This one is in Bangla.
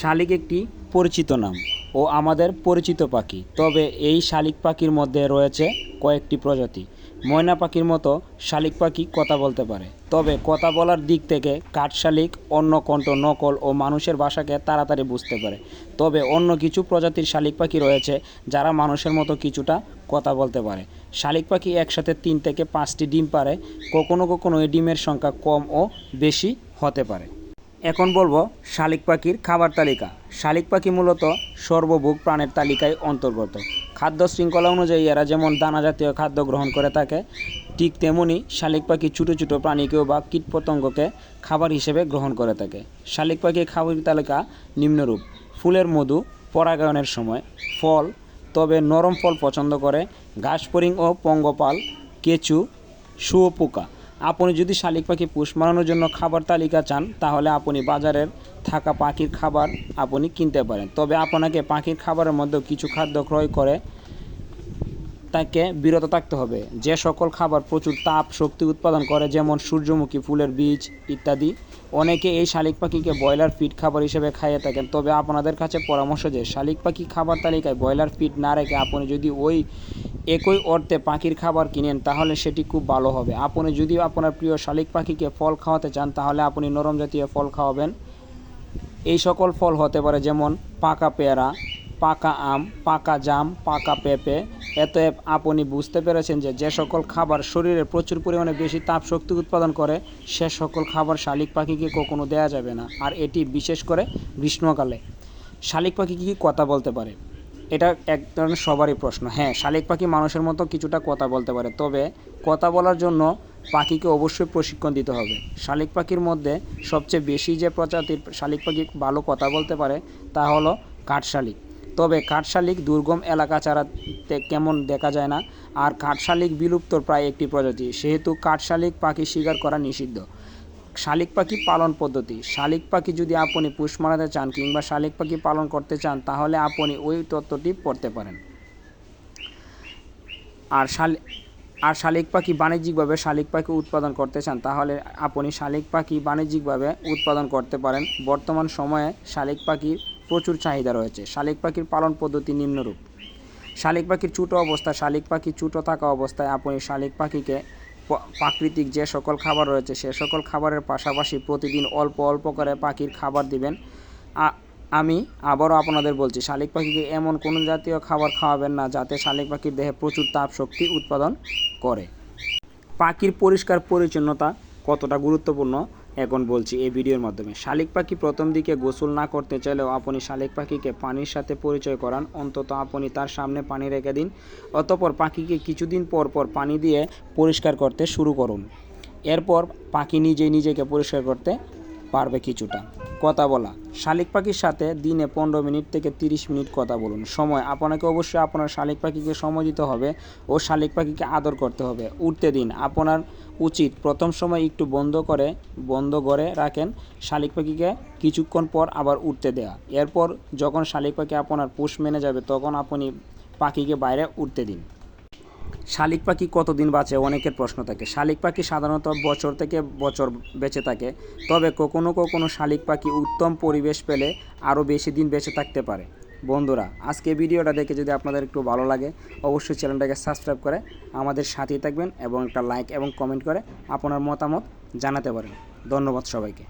শালিক একটি পরিচিত নাম ও আমাদের পরিচিত পাখি। তবে এই শালিক পাখির মধ্যে রয়েছে কয়েকটি প্রজাতি। ময়না পাখির মতো শালিক পাখি কথা বলতে পারে। তবে কথা বলার দিক থেকে কাঠ শালিক, অন্য কণ্ঠ নকল ও মানুষের ভাষাকে তাড়াতাড়ি বুঝতে পারে। তবে অন্য কিছু প্রজাতির শালিক পাখি রয়েছে যারা মানুষের মতো কিছুটা কথা বলতে পারে। শালিক পাখি একসাথে তিন থেকে পাঁচটি ডিম পারে কখনো কখনো এই ডিমের সংখ্যা কম ও বেশি হতে পারে। এখন বলব শালিক পাখির খাবার তালিকা। শালিক পাখি মূলত সর্বভোগ প্রাণের তালিকায় অন্তর্গত। খাদ্য শৃঙ্খলা অনুযায়ী এরা যেমন দানা জাতীয় খাদ্য গ্রহণ করে থাকে, ঠিক তেমনি শালিক পাখি ছোটো ছোটো প্রাণীকেও বা কীটপতঙ্গকে খাবার হিসেবে গ্রহণ করে থাকে। শালিক পাখির খাবার তালিকা নিম্নরূপ। ফুলের মধু, পরাগায়নের সময় ফল, তবে নরম ফল পছন্দ করে, ঘাস ফড়িং ও পঙ্গপাল, কেঁচু, শুয়োপোকা। আপনি যদি শালিক পাখি পুষ মারানোর জন্য খাবার তালিকা চান, তাহলে আপনি বাজারের থাকা পাখির খাবার আপনি কিনতে পারেন। তবে আপনাকে পাখির খাবারের মধ্যেও কিছু খাদ্য ক্রয় করে তাকে বিরত থাকতে হবে। যে সকল খাবার প্রচুর তাপ শক্তি উৎপাদন করে, যেমন সূর্যমুখী ফুলের বীজ ইত্যাদি, অনেকে এই শালিক পাখিকে ব্রয়লার ফিড খাবার হিসেবে খাইয়ে থাকেন। তবে আপনাদের কাছে পরামর্শ যে, শালিক পাখি খাবার তালিকায় ব্রয়লার ফিড না রেখে আপনি যদি ওই একই অর্থে পাখির খাবার কিনেন, তাহলে সেটি খুব ভালো হবে। আপনি যদি আপনার প্রিয় শালিক পাখিকে ফল খাওয়াতে চান, তাহলে আপনি নরম জাতীয় ফল খাওয়াবেন। এই সকল ফল হতে পারে যেমন পাকা পেয়ারা, পাকা আম, পাকা জাম, পাকা পেঁপে। এতে আপনি বুঝতে পেরেছেন যে যে সকল খাবার শরীরে প্রচুর পরিমাণে বেশি তাপ শক্তি উৎপাদন করে, সে সকল খাবার শালিক পাখিকে কখনো দেওয়া যাবে না। আর এটি বিশেষ করে গ্রীষ্মকালে। শালিক পাখি কি কথা বলতে পারে? এটা এক ধরনের সবারই প্রশ্ন। হ্যাঁ শালিক পাখি মানুষের মতো কিছুটা কথা বলতে পারে, তবে কথা বলার জন্য পাখিকে অবশ্যই প্রশিক্ষণ দিতে হবে। শালিক পাখির মধ্যে সবচেয়ে বেশি যে প্রজাতির শালিক পাখি ভালো কথা বলতে পারে, তা হলো কাঠশালিক তবে কাঠশালিক দুর্গম এলাকা ছাড়া তে- কেমন দেখা যায় না, আর কাঠশালিক বিলুপ্তর প্রায় একটি প্রজাতি। সেহেতু কাঠশালিক পাখি শিকার করা নিষিদ্ধ। শালিক পাখি পালন পদ্ধতি। শালিক পাখি যদি আপনি পুষ মারাতে চান কিংবা শালিক পাখি পালন করতে চান, তাহলে আপনি ওই তত্ত্বটি পড়তে পারেন। আর শালি, আর শালিক পাখি বাণিজ্যিকভাবে শালিক পাখি উৎপাদন করতে চান, তাহলে আপনি শালিক পাখি বাণিজ্যিকভাবে উৎপাদন করতে পারেন। বর্তমান সময়ে শালিক পাখির প্রচুর চাহিদা রয়েছে। শালিক পাখির পালন পদ্ধতি নিম্নরূপ। শালিক পাখির ছোটো অবস্থায় শালিক পাখি ছোটো থাকা অবস্থায় আপনি শালিক পাখিকে প্রাকৃতিক যে সকল খাবার রয়েছে, সে সকল খাবারের পাশাপাশি প্রতিদিন অল্প অল্প করে পাখির খাবার দিবেন। আমি আবারও আপনাদের বলছি, শালিক পাখিকে এমন কোনো জাতীয় খাবার খাওয়াবেন না যাতে শালিক পাখির দেহে প্রচুর তাপ শক্তি উৎপাদন করে। পাখির পরিষ্কার পরিচ্ছন্নতা কতটা গুরুত্বপূর্ণ এখন বলছি এই ভিডিওর মাধ্যমে। শালিক পাখি প্রথম দিকে গোসল না করতে চাইলেও আপনি শালিক পাখিকে পানির সাথে পরিচয় করান। অন্তত আপনি তার সামনে পানি রেখে দিন। অতপর পাখিকে কিছুদিন পর পর পানি দিয়ে পরিষ্কার করতে শুরু করুন। এরপর পাখি নিজেই নিজেকে পরিষ্কার করতে পারবে কিছুটা। কথা বলা। শালিক পাখির সাথে দিনে পনেরো মিনিট থেকে তিরিশ মিনিট কথা বলুন। সময়, আপনাকে অবশ্যই আপনার শালিক পাখিকে সময় দিতে হবে ও শালিক পাখিকে আদর করতে হবে। উঠতে দিন, আপনার উচিত প্রথম সময় একটু বন্ধ করে বন্ধ করে রাখেন শালিক পাখিকে, কিছুক্ষণ পর আবার উঠতে দেয়া। এরপর যখন শালিক পাখি আপনার পুষ মেনে যাবে, তখন আপনি পাখিকে বাইরে উঠতে দিন। শালিক পাখি কতদিন বাঁচে? অনেকের প্রশ্ন থাকে। শালিক পাখি সাধারণত বছর থেকে বছর বেঁচে থাকে। তবে কখনো কখনো শালিক পাখি উত্তম পরিবেশ পেলে আরও বেশি দিন বেঁচে থাকতে পারে। বন্ধুরা, আজকে ভিডিওটা দেখে যদি আপনাদের একটু ভালো লাগে, অবশ্যই চ্যানেলটাকে সাবস্ক্রাইব করে আমাদের সাথেই থাকবেন এবং একটা লাইক এবং কমেন্ট করে আপনার মতামত জানাতে পারেন। ধন্যবাদ সবাইকে।